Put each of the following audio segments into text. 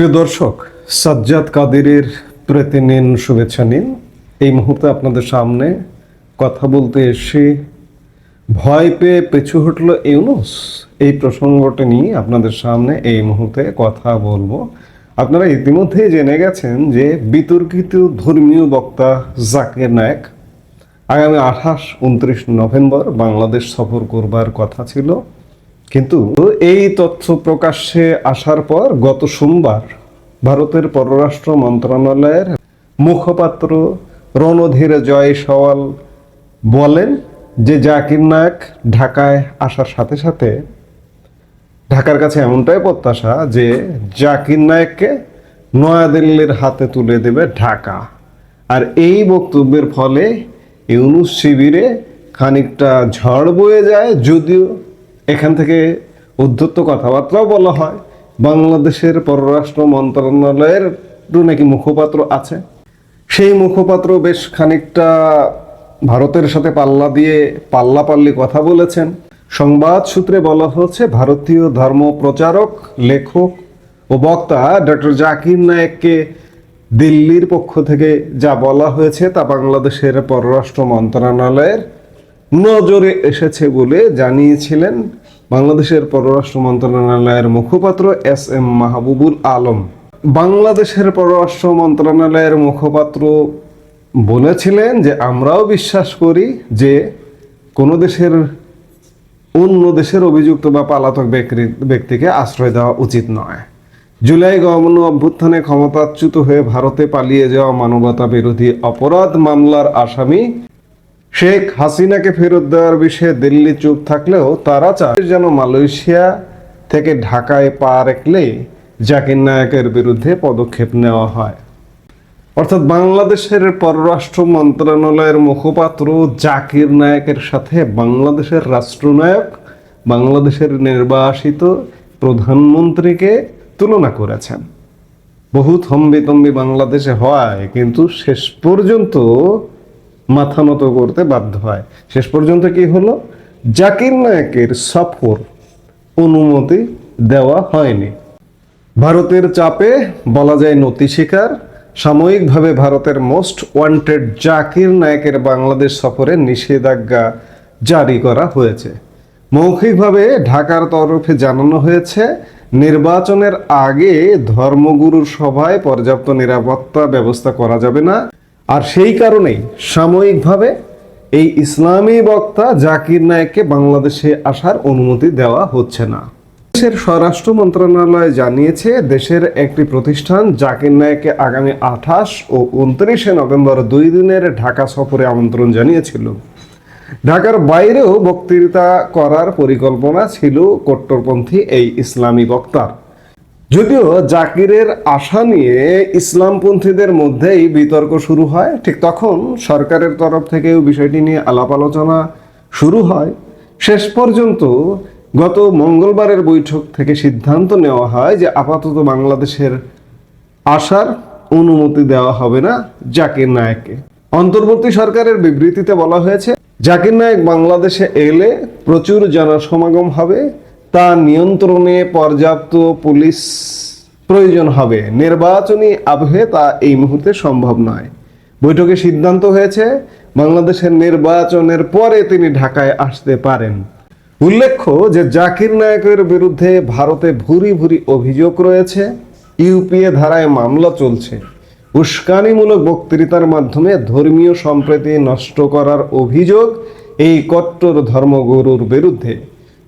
প্রিয় দর্শক, সাজ্জাদ কাদেরের প্রতি নিন শুভেচ্ছা নিন। এই মুহূর্তে আপনাদের সামনে কথা বলতে এসে ভয় পেয়ে পিছু হটল ইউনুস। এই প্রসঙ্গটি নিয়ে আপনাদের সামনে এই মুহূর্তে কথা বলব। আপনারা ইতিমধ্যেই জেনে গেছেন যে বিতর্কিত ধর্মীয় বক্তা জাকির নায়ক আগামী আঠাশ, উনত্রিশ নভেম্বর বাংলাদেশ সফর করবার কথা ছিল। কিন্তু এই তথ্য প্রকাশ্যে আসার পর গত সোমবার ভারতের পররাষ্ট্র মন্ত্রণালয়ের মুখপাত্র রণধীর জয় সওয়াল বলেন যে জাকির নায়ক ঢাকায় আসার সাথে সাথে ঢাকার কাছে এমনটাই প্রত্যাশা যে জাকির নায়েককে নয়াদিল্লির হাতে তুলে দেবে ঢাকা। আর এই বক্তব্যের ফলে ইউনুস শিবিরে খানিকটা ঝড় বয়ে যায়, যদিও এখান থেকে উদ্ধত্ত কথাবার্তাও বলা হয়। বাংলাদেশের পররাষ্ট্র মন্ত্রণালয়ের নাকি মুখপাত্র আছে। সেই মুখপাত্র বেশ খানিকটা ভারতের সাথে পাল্লা দিয়ে পাল্লাপাল্লি কথা বলেছেন। সংবাদ সূত্রে বলা হচ্ছে, ভারতীয় ধর্ম প্রচারক, লেখক ও বক্তা ডক্টর জাকির নায়েককে দিল্লির পক্ষ থেকে যা বলা হয়েছে তা বাংলাদেশের পররাষ্ট্র মন্ত্রণালয়ের নজরে এসেছে বলে জানিয়েছিলেন বাংলাদেশের পররাষ্ট্র মন্ত্রণালয়ের মুখপাত্র এস এম মাহবুবুল আলম। বাংলাদেশের পররাষ্ট্র মন্ত্রণালয়ের মুখপাত্র বলেছিলেন যে, আমরাও বিশ্বাস করি যে, কোনো দেশের, অন্য দেশের অভিযুক্ত বা পালাতক ব্যক্তি- ব্যক্তিকে আশ্রয় দেওয়া উচিত নয়। জুলাই গণ অভ্যুত্থানে ক্ষমতাচ্যুত হয়ে ভারতে পালিয়ে যাওয়া মানবতা বিরোধী অপরাধ মামলার আসামি শেখ হাসিনাকে ফেরত দেওয়ার বিষয়ে দিল্লি চুপ থাকলেও তারা চায় যেন মালয়েশিয়া থেকে ঢাকায় পা রাখলে জাকির নায়কের বিরুদ্ধে পদক্ষেপ নেওয়া হয়। অর্থাৎ বাংলাদেশের পররাষ্ট্র মন্ত্রণালয়ের মুখপাত্র জাকির নায়কের সাথে বাংলাদেশের রাষ্ট্রনায়ক, বাংলাদেশের নির্বাসিত প্রধানমন্ত্রীকে তুলনা করেছেন। বহু থম্বিতম্বি বাংলাদেশে হয়, কিন্তু শেষ পর্যন্ত মাথা নত করতে বাধ্য হয়। শেষ পর্যন্ত কি হলো? জাকির নায়কের সফর অনুমতি দেওয়া হয়নি। ভারতের চাপে বলা যায় নতি শিকার। সাময়িকভাবে ভারতের মোস্ট ওয়ান্টেড জাকির নায়কের বাংলাদেশ সফরে নিষেধাজ্ঞা জারি করা হয়েছে। মৌখিকভাবে ঢাকার তরফে জানানো হয়েছে, নির্বাচনের আগে ধর্মগুরুর সভায় পর্যাপ্ত নিরাপত্তা ব্যবস্থা করা যাবে না। আর সেই কারণেই সাময়িকভাবে এই ইসলামী বক্তা জাকির নায়ককে বাংলাদেশে আসার অনুমতি দেওয়া হচ্ছে না। দেশের স্বরাষ্ট্র মন্ত্রণালয় জানিয়েছে, দেশের একটি প্রতিষ্ঠান জাকির নায়ককে আগামী আঠাশ ও উনত্রিশে নভেম্বর দুই দিনের ঢাকা সফরে আমন্ত্রণ জানিয়েছিল। ঢাকার বাইরেও বক্তৃতা করার পরিকল্পনা ছিল কট্টরপন্থী এই ইসলামী বক্তার। যদিও জাকিরের আশা নিয়ে ইসলামপন্থীদের মধ্যেই বিতর্ক শুরু হয়, ঠিক তখন সরকারের তরফ থেকেও বিষয়টি নিয়ে আলাপ আলোচনা শুরু হয়। শেষ পর্যন্ত গত মঙ্গলবারের বৈঠক থেকে সিদ্ধান্ত নেওয়া হয় যে আপাতত বাংলাদেশের আসার অনুমতি দেওয়া হবে না জাকির নায়ককে। অন্তর্বর্তী সরকারের বিবৃতিতে বলা হয়েছে, জাকির নায়ক বাংলাদেশে এলে প্রচুর জনসমাগম হবে তা নিয়ন্ত্রণে পর্যাপ্ত পুলিশ প্রয়োজন হবে। নির্বাচনী আবহে তা এই মুহূর্তে সম্ভব নয়। বৈঠকে সিদ্ধান্ত হয়েছে, বাংলাদেশের নির্বাচনের পরে তিনি ঢাকায় আসতে পারেন। উল্লেখ্য যে জাকির নায়কের বিরুদ্ধে ভারতে ভুরি ভুরি অভিযোগ রয়েছে। ইউপিএ ধারায় মামলা চলছে। উস্কানিমূলক বক্তৃতার মাধ্যমে ধর্মীয় সম্প্রীতি নষ্ট করার অভিযোগ এই কট্টর ধর্মগুরুর বিরুদ্ধে।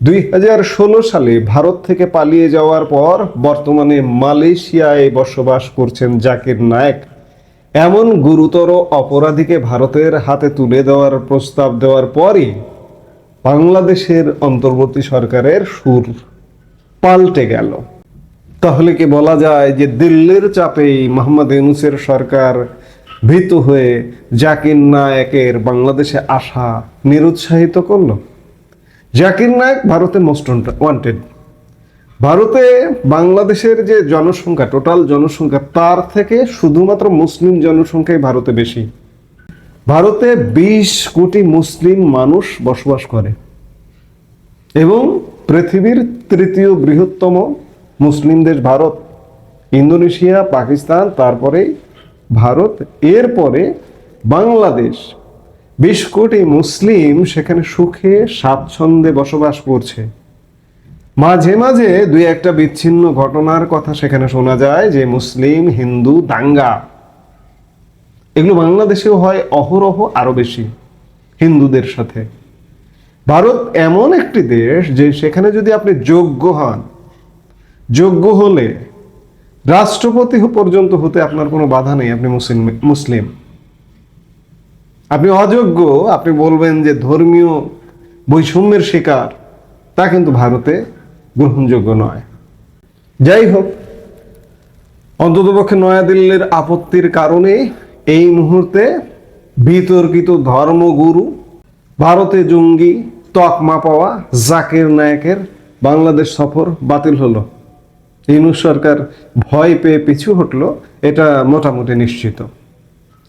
দুই হাজার ষোলো সালে ভারত থেকে পালিয়ে যাওয়ার পর বর্তমানে মালয়েশিয়ায় বসবাস করছেন জাকির নায়েক। এমন গুরুতর অপরাধীকে ভারতের হাতে তুলে দেওয়ার প্রস্তাব দেওয়ার পরই বাংলাদেশের অন্তর্বর্তী সরকারের সুর পাল্টে গেল। তাহলে কি বলা যায় যে দিল্লির চাপেই মোহাম্মদ ইউনুসের সরকার ভীত হয়ে জাকির নায়কের বাংলাদেশে আসা নিরুৎসাহিত করল? জাকির নায়ক ভারতে মোস্ট ওয়ান্টেড ভারতে বাংলাদেশের যে জনসংখ্যা টোটাল জনসংখ্যা, তার থেকে শুধুমাত্র মুসলিম জনসংখ্যাই ভারতে বেশি। ভারতে বিশ কোটি মুসলিম মানুষ বসবাস করে এবং পৃথিবীর তৃতীয় বৃহত্তম মুসলিম দেশ ভারত। ইন্দোনেশিয়া, পাকিস্তান তারপরে ভারত। এরপরে বাংলাদেশ। বিশ কোটি মুসলিম সেখানে সুখে, স্বাচ্ছন্দ্যে বসবাস করছে। মাঝে মাঝে দুই একটা বিচ্ছিন্ন ঘটনার কথা সেখানে শোনা যায় যে মুসলিম, হিন্দু, দাঙ্গা। এগুলো বাংলাদেশেও হয় অহরহ আরও বেশি, হিন্দুদের সাথে। ভারত এমন একটি দেশ যে সেখানে যদি আপনি যোগ্য হন, যোগ্য হলে রাষ্ট্রপতি পর্যন্ত হতে আপনার কোনো বাধা নেই, আপনি মুসলিম মুসলিম। আপনি অযোগ্য, আপনি বলবেন যে ধর্মীয় বৈষম্যের শিকার, তা কিন্তু ভারতে গ্রহণযোগ্য নয়। যাই হোক, অন্ততপক্ষে নয়াদিল্লির আপত্তির কারণে এই মুহূর্তে বিতর্কিত ধর্মগুরু, ভারতে জঙ্গি, তকমা পাওয়া জাকির নায়কের বাংলাদেশ সফর বাতিল হলো। ইউনুস সরকার ভয় পেয়ে পিছু হটলো, এটা মোটামুটি নিশ্চিত।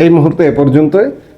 এই মুহূর্তে এ পর্যন্তই।